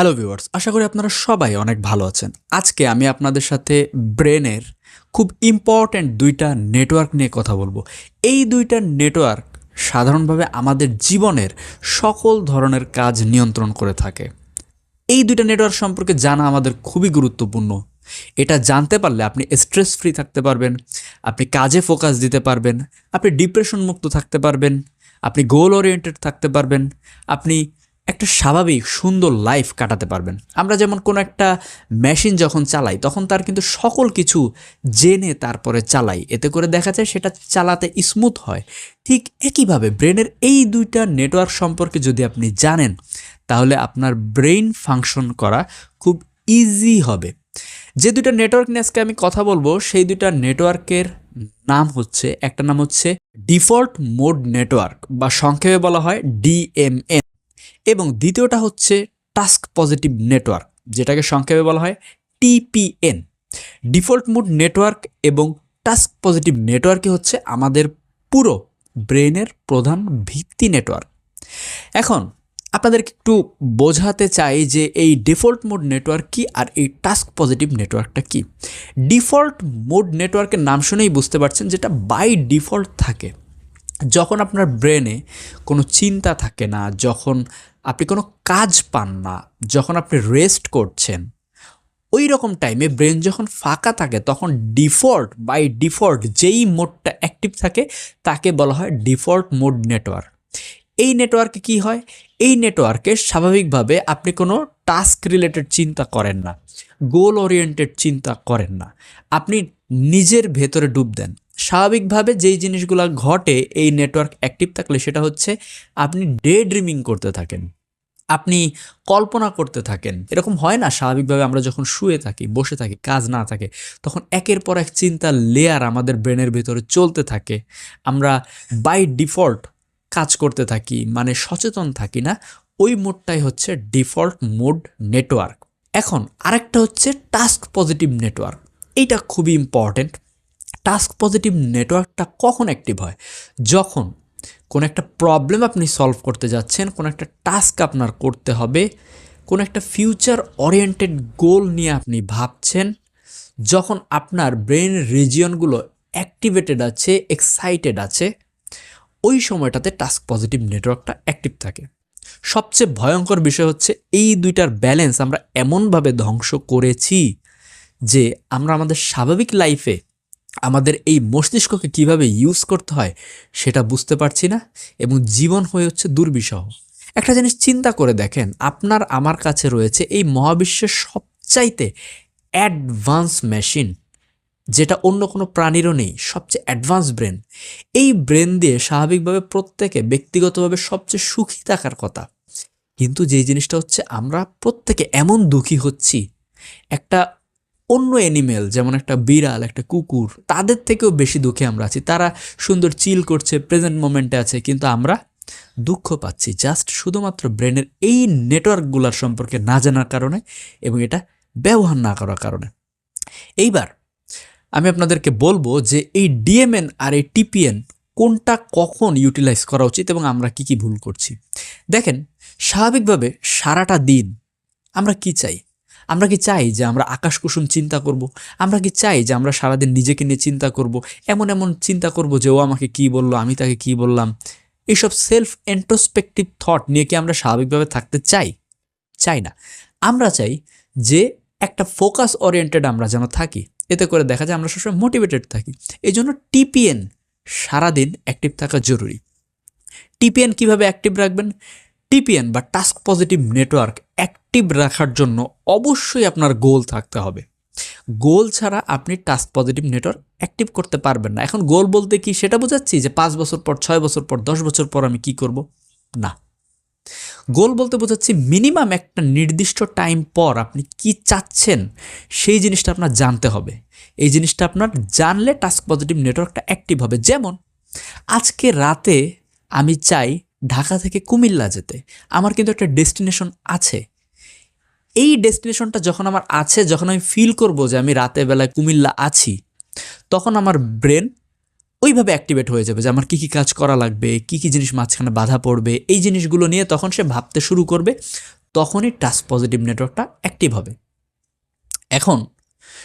Hello viewers আশা করি আপনারা সবাই অনেক ভালো আছেন। আজকে আমি আপনাদের সাথে ব্রেনের খুব ইম্পর্ট্যান্ট দুইটা নেটওয়ার্ক নিয়ে কথা বলব। এই দুইটা নেটওয়ার্ক সাধারণভাবে আমাদের জীবনের সকল ধরনের কাজ নিয়ন্ত্রণ করে থাকে। এই দুইটা নেটওয়ার্ক সম্পর্কে জানা আমাদের খুবই গুরুত্বপূর্ণ। এটা জানতে পারলে আপনি স্ট্রেস ফ্রি থাকতে পারবেন, আপনি কাজে ফোকাস দিতে পারবেন, আপনি ডিপ্রেশন মুক্ত থাকতে পারবেন, আপনি গোল ওরিয়েন্টেড থাকতে পারবেন, আপনি একটা স্বাভাবিক, সুন্দর লাইফ কাটাতে পারবেন। আমরা যেমন কোনো একটা মেশিন যখন চালাই, তখন তার কিন্তু সকল কিছু জেনে তারপরে চালাই। এতে করে দেখা যায় সেটা চালাতে স্মুথ হয়। ঠিক একইভাবে ব্রেনের এই দুইটা নেটওয়ার্ক সম্পর্কে যদি আপনি জানেন, তাহলে আপনার ব্রেইন ফাংশন করা খুব ইজি হবে। যে দুইটা নেটওয়ার্ক নিয়ে আজকে আমি কথা বলব, সেই দুইটা নেটওয়ার্কের নাম হচ্ছে, একটা নাম হচ্ছে ডিফল্ট মোড নেটওয়ার্ক বা সংক্ষেপে বলা হয় ডিএমএন এবং দ্বিতীয়টা হচ্ছে টাস্ক পজিটিভ নেটওয়ার্ক, যেটাকে সংক্ষেপে বলা হয় টিপিএন। ডিফল্ট মোড নেটওয়ার্ক এবং টাস্ক পজিটিভ নেটওয়ার্কই হচ্ছে আমাদের পুরো ব্রেনের প্রধান ভিত্তি নেটওয়ার্ক। এখন, আপনাদেরকে একটু বোঝাতে চাই যে এই ডিফল্ট মোড নেটওয়ার্ক কি আর এই টাস্ক পজিটিভ নেটওয়ার্কটা কি। ডিফল্ট মোড নেটওয়ার্কের নাম শুনেই বুঝতে পারছেন যেটা বাই ডিফল্ট থাকে। যখন আপনার ব্রেনে কোনো চিন্তা থাকে না, যখন আপনি কোনো কাজ পান না, যখন আপনি রেস্ট করছেন, ওই রকম টাইমে ব্রেন যখন ফাঁকা থাকে, তখন ডিফল্ট বাই ডিফল্ট যেই মোডটা অ্যাক্টিভ থাকে, তাকে বলা হয় ডিফল্ট মোড নেটওয়ার্ক এই নেটওয়ার্কে কি হয়? এই নেটওয়ার্কে স্বাভাবিকভাবে আপনি কোনো টাস্ক রিলেটেড চিন্তা করেন না গোল ওরিয়েন্টেড চিন্তা করেন না। আপনি নিজের ভেতরে ডুব দেন। স্বাভাবিকভাবে যেই জিনিসগুলো ঘটে এই নেটওয়ার্ক অ্যাক্টিভ থাকলে সেটা হচ্ছে আপনি ডে ড্রিমিং করতে থাকেন। আপনি কল্পনা করতে থাকেন। এরকম হয় না স্বাভাবিকভাবে আমরা যখন শুয়ে থাকি, বসে থাকি, কাজ না থাকে, তখন একের পর এক চিন্তার লেয়ার আমাদের ব্রেনের ভেতরে চলতে থাকে। আমরা বাই ডিফল্ট কাজ করতে থাকি মানে সচেতন থাকি না, ওই মোডটাই হচ্ছে ডিফল্ট মোড নেটওয়ার্ক এখন আরেকটা হচ্ছে টাস্ক পজিটিভ নেটওয়ার্ক এইটা খুবই ইম্পর্ট্যান্ট টাস্ক পজিটিভ নেটওয়ার্কটা কখন অ্যাক্টিভ হয়? যখন কোনো একটা প্রবলেম আপনি সলভ করতে যাচ্ছেন, কোনো একটা টাস্ক আপনার করতে হবে, কোনো একটা ফিউচার ওরিয়েন্টেড গোল নিয়ে আপনি ভাবছেন, যখন আপনার ব্রেন রিজিয়নগুলো অ্যাক্টিভেটেড আছে এক্সাইটেড আছে, ওই সময়টাতে টাস্ক পজিটিভ নেটওয়ার্কটা অ্যাক্টিভ থাকে। সবচেয়ে ভয়ঙ্কর বিষয় হচ্ছে এই দুইটার ব্যালেন্স আমরা এমনভাবে ধ্বংস করেছি যে আমরা আমাদের স্বাভাবিক লাইফে আমাদের এই মস্তিষ্ককে কীভাবে ইউজ করতে হয় সেটা বুঝতে পারছি না এবং জীবন হয়ে হচ্ছে দুর্বিষহ। একটা জিনিস চিন্তা করে দেখেন, আপনার আমার কাছে রয়েছে এই মহাবিশ্বের সবচাইতে অ্যাডভান্স মেশিন যেটা অন্য কোনো প্রাণীরও নেই, সবচেয়ে অ্যাডভান্স ব্রেন এই ব্রেন দিয়ে স্বাভাবিকভাবে প্রত্যেকে ব্যক্তিগতভাবে সবচেয়ে সুখী থাকার কথা। কিন্তু যেই জিনিসটা হচ্ছে, আমরা প্রত্যেকে এমন দুঃখী হচ্ছি, একটা অন্য অ্যানিমেল যেমন একটা বিড়াল, একটা কুকুর, তাদের থেকেও বেশি দুঃখে আমরা আছি। তারা সুন্দর চিল করছে প্রেজেন্ট মোমেন্টে আছে, কিন্তু আমরা দুঃখ পাচ্ছি জাস্ট শুধুমাত্র ব্রেনের এই নেটওয়ার্কগুলোর সম্পর্কে না জানার কারণে এবং এটা ব্যবহার না করার কারণে। এইবার আমি আপনাদেরকে বলব যে এই ডিএমএন আর এই টিপিএন কোনটা কখন ইউটিলাইজ করা উচিত এবং আমরা কি কি ভুল করছি। দেখেন, স্বাভাবিকভাবে সারাটা দিন আমরা কি চাই? আমরা কি চাই যে আমরা আকাশ কুসুম চিন্তা করব। আমরা কি চাই যে আমরা সারাদিন নিজেকে নিয়ে চিন্তা করব। এমন এমন চিন্তা করব যে ও আমাকে কি বলল, আমি তাকে কি বললাম? এইসব সেলফ এন্ট্রোস্পেকটিভ থট নিয়ে কি আমরা স্বাভাবিকভাবে থাকতে চাই? চাই না। আমরা চাই যে একটা ফোকাস ওরিয়েন্টেড আমরা যেন থাকি। এতে করে দেখা যায় আমরা সবসময় মোটিভেটেড থাকি। এই জন্য টিপিএন সারাদিন অ্যাক্টিভ থাকা জরুরি। টিপিএন কীভাবে অ্যাক্টিভ রাখবেন? টিপিএন বা টাস্ক পজিটিভ নেটওয়ার্ক অ্যাক্টিভ রাখার জন্য অবশ্যই আপনার গোল থাকতে হবে। গোল ছাড়া আপনি টাস্ক পজিটিভ নেটওয়ার্ক অ্যাক্টিভ করতে পারবেন না। এখন গোল বলতে কি সেটা বোঝাচ্ছি যে পাঁচ বছর পর, ছয় বছর পর, দশ বছর পর আমি কি করব? না। গোল বলতে বোঝাচ্ছি মিনিমাম একটা নির্দিষ্ট টাইম পর আপনি কি চাচ্ছেন সেই জিনিসটা আপনার জানতে হবে। এই জিনিসটা আপনার জানলে টাস্ক পজিটিভ নেটওয়ার্কটা অ্যাক্টিভ হবে। যেমন, আজকে রাতে আমি চাই ঢাকা থেকে কুমিল্লা যেতে। আমার কিন্তু একটা ডেস্টিনেশন আছে। এই ডেস্টিনেশনটা যখন আমার আছে, যখন আমি ফিল করব যে আমি রাতে বেলায় কুমিল্লা আছি, তখন আমার ব্রেন ওইভাবে অ্যাক্টিভেট হয়ে যাবে যে আমার কী কী কাজ করা লাগবে, কী কী জিনিস মাঝখানে বাধা পড়বে, এই জিনিসগুলো নিয়ে তখন সে ভাবতে শুরু করবে, তখনই টাচ পজিটিভ নেটওয়ার্কটা অ্যাক্টিভ হবে। এখন,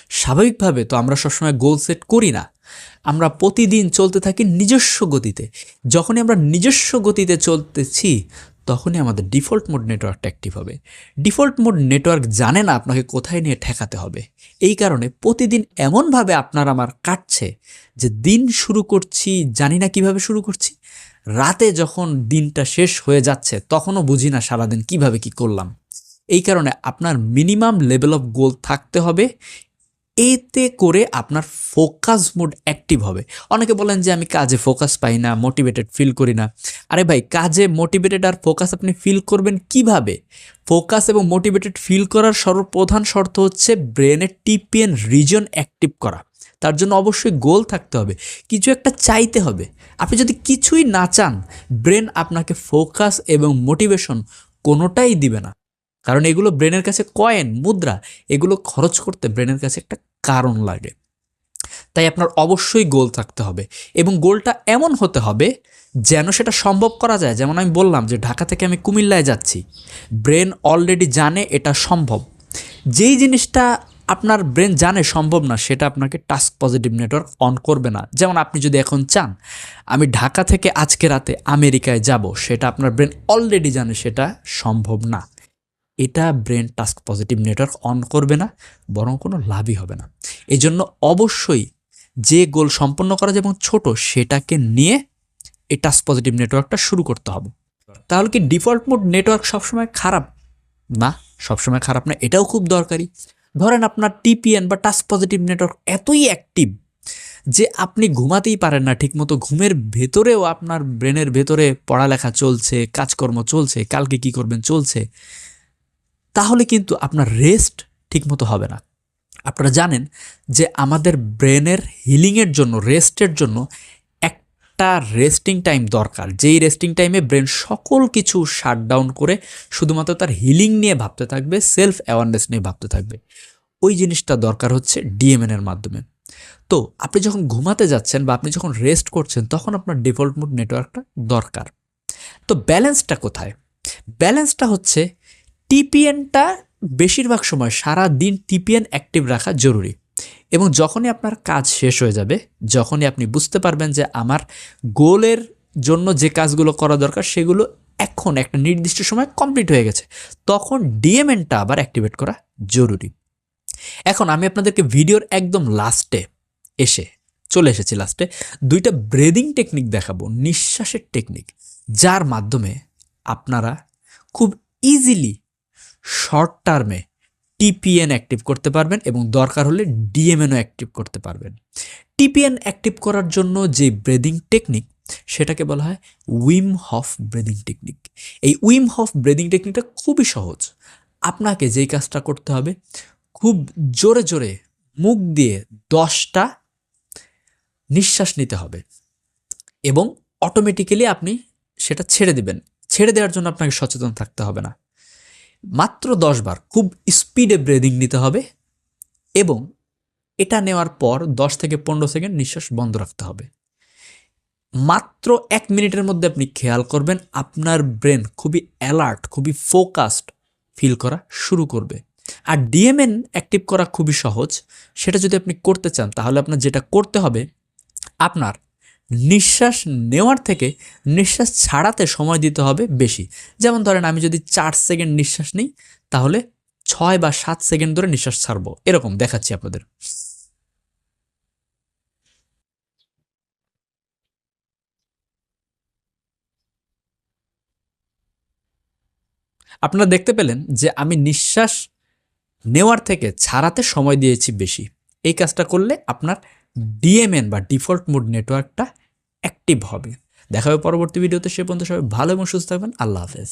স্বাভাবিকভাবে তো আমরা সবসময় গোল সেট করি না। আমরা প্রতিদিন চলতে থাকি নিজস্ব গতিতে। যখনই আমরা নিজস্ব গতিতে চলতেছি, তখনই আমাদের ডিফল্ট মোড নেটওয়ার্কটা অ্যাক্টিভ হবে। ডিফল্ট মোড নেটওয়ার্ক জানে না আপনাকে কোথায় নিয়ে ঠেকাতে হবে। এই কারণে প্রতিদিন এমনভাবে আপনার আমার কাটছে যে দিন শুরু করছি, জানি না কীভাবে শুরু করছি। রাতে যখন দিনটা শেষ হয়ে যাচ্ছে, তখনও বুঝি না সারাদিন কীভাবে কি করলাম। এই কারণে আপনার মিনিমাম লেভেল অফ গোল থাকতে হবে। এতে করে আপনার ফোকাস মোড অ্যাক্টিভ হবে। অনেকে বলেন যে, আমি কাজে ফোকাস পাই না মোটিভেটেড ফিল করি না। আরে ভাই, কাজে মোটিভেটেড আর ফোকাস আপনি ফিল করবেন কীভাবে? ফোকাস এবং মোটিভেটেড ফিল করার সর্বপ্রধান শর্ত হচ্ছে ব্রেনের টিপিএন রিজন অ্যাক্টিভ করা। তার জন্য অবশ্যই গোল থাকতে হবে। কিছু একটা চাইতে হবে। আপনি যদি কিছুই না চান ব্রেন আপনাকে ফোকাস এবং মোটিভেশন কোনোটাই দিবে না। কারণ এগুলো ব্রেনের কাছে কয়েন মুদ্রা, এগুলো খরচ করতে ব্রেনের কাছে একটা কারণ লাগে। তাই আপনার অবশ্যই গোল থাকতে হবে এবং গোলটা এমন হতে হবে যেন সেটা সম্ভব করা যায়। যেমন আমি বললাম যে ঢাকা থেকে আমি কুমিল্লায় যাচ্ছি, ব্রেন অলরেডি জানে এটা সম্ভব। যেই জিনিসটা আপনার ব্রেন জানে সম্ভব না, সেটা আপনাকে টাস্ক পজিটিভ নেটওয়ার্ক অন করবে না। যেমন আপনি যদি এখন চান, আমি ঢাকা থেকে আজকে রাতে আমেরিকায় যাব, সেটা আপনার ব্রেন অলরেডি জানে সেটা সম্ভব না। এটা brain task positive network on করবে না, বরং কোনো লাভই হবে না। এই জন্য অবশ্যই যে গোল সম্পন্ন করা যায় এবং ছোট, সেটাকে নিয়ে এই টাস্ক পজিটিভ নেটওয়ার্কটা শুরু করতে হবে। তাহলে কি ডিফল্ট মোড নেটওয়ার্ক সবসময় খারাপ? না, সবসময় খারাপ না, এটাও খুব দরকারি। ধরেন আপনার টিপিএন বা টাস্ক পজিটিভ নেটওয়ার্ক এতই অ্যাক্টিভ যে আপনি ঘুমাতেই পারেন না, ঠিকমতো ঘুমের ভেতরেও আপনার ব্রেনের ভেতরে পড়ালেখা চলছে, কাজকর্ম চলছে, কালকে কি করবেন চলছে। তাহলে কিন্তু আপনার রেস্ট ঠিকমতো হবে না। আপনারা জানেন যে আমাদের ব্রেনের হিলিংয়ের জন্য রেস্টের জন্য একটা রেস্টিং টাইম দরকার। যেই রেস্টিং টাইমে ব্রেন সকল কিছু শাট ডাউন করে শুধুমাত্র তার হিলিং নিয়ে ভাবতে থাকবে সেলফ অ্যাওয়ারনেস নিয়ে ভাবতে থাকবে। ওই জিনিসটা দরকার হচ্ছে ডিএমএন এর মাধ্যমে। তো আপনি যখন ঘুমাতে যাচ্ছেন বা আপনি যখন রেস্ট করছেন, তখন আপনার ডিফল্ট মুড নেটওয়ার্কটা দরকার। তো ব্যালেন্সটা কোথায়? ব্যালেন্সটা হচ্ছে টিপিএনটা বেশিরভাগ সময় সারা দিন টিপিএন অ্যাক্টিভ রাখা জরুরি। এবং যখনই আপনার কাজ শেষ হয়ে যাবে, যখনই আপনি বুঝতে পারবেন যে আমার গোলের জন্য যে কাজগুলো করা দরকার, সেগুলো এখন একটা নির্দিষ্ট সময় কমপ্লিট হয়ে গেছে, তখন ডিএমএনটা আবার অ্যাক্টিভেট করা জরুরি। এখন আমি আপনাদেরকে ভিডিওর একদম লাস্টে এসে চলে এসেছি লাস্টে দুইটা ব্রেদিং টেকনিক দেখাবো, নিঃশ্বাসের টেকনিক, যার মাধ্যমে আপনারা খুব ইজিলি শর্ট টার্মে টিপিএন অ্যাক্টিভ করতে পারবেন এবং দরকার হলে ডিএমএনও অ্যাক্টিভ করতে পারবেন। টিপিএন অ্যাক্টিভ করার জন্য যে ব্রেদিং টেকনিক সেটাকে বলা হয় উইম হফ ব্রেদিং টেকনিক এই উইম হফ ব্রেদিং টেকনিকটা খুবই সহজ। আপনাকে যেই কাজটা করতে হবে, খুব জোরে জোরে মুখ দিয়ে দশটা নিঃশ্বাস নিতে হবে এবং অটোমেটিক্যালি আপনি সেটা ছেড়ে দেবেন। ছেড়ে দেওয়ার জন্য আপনাকে সচেতন থাকতে হবে না। মাত্র দশ বার খুব স্পিডে ব্রেদিং নিতে হবে এবং এটা নেওয়ার পর দশ থেকে পনেরো সেকেন্ড নিঃশ্বাস বন্ধ রাখতে হবে। মাত্র এক মিনিটের মধ্যে আপনি খেয়াল করবেন আপনার ব্রেন খুবই অ্যালার্ট, খুবই ফোকাসড ফিল করা শুরু করবে। আর ডিএমএন অ্যাক্টিভ করা খুবই সহজ, সেটা যদি আপনি করতে চান তাহলে আপনার যেটা করতে হবে, আপনার নিঃশ্বাস নেওয়ার থেকে নিঃশ্বাস ছাড়াতে সময় দিতে হবে বেশি। যেমন ধরেন আমি যদি চার সেকেন্ড নিঃশ্বাস নিই, তাহলে ছয় বা সাত সেকেন্ড ধরে নিঃশ্বাস ছাড়বো। এরকম দেখাচ্ছি আপনাদের। আপনারা দেখতে পেলেন যে আমি নিঃশ্বাস নেওয়ার থেকে ছাড়াতে সময় দিয়েছি বেশি। এই কাজটা করলে আপনার ডিএমএন বা ডিফল্ট মোড নেটওয়ার্কটা অ্যাক্টিভ হবে। দেখা হবে পরবর্তী ভিডিওতে। সে পর্যন্ত সবাই ভালো এবং সুস্থ থাকবেন। আল্লাহ হাফেজ।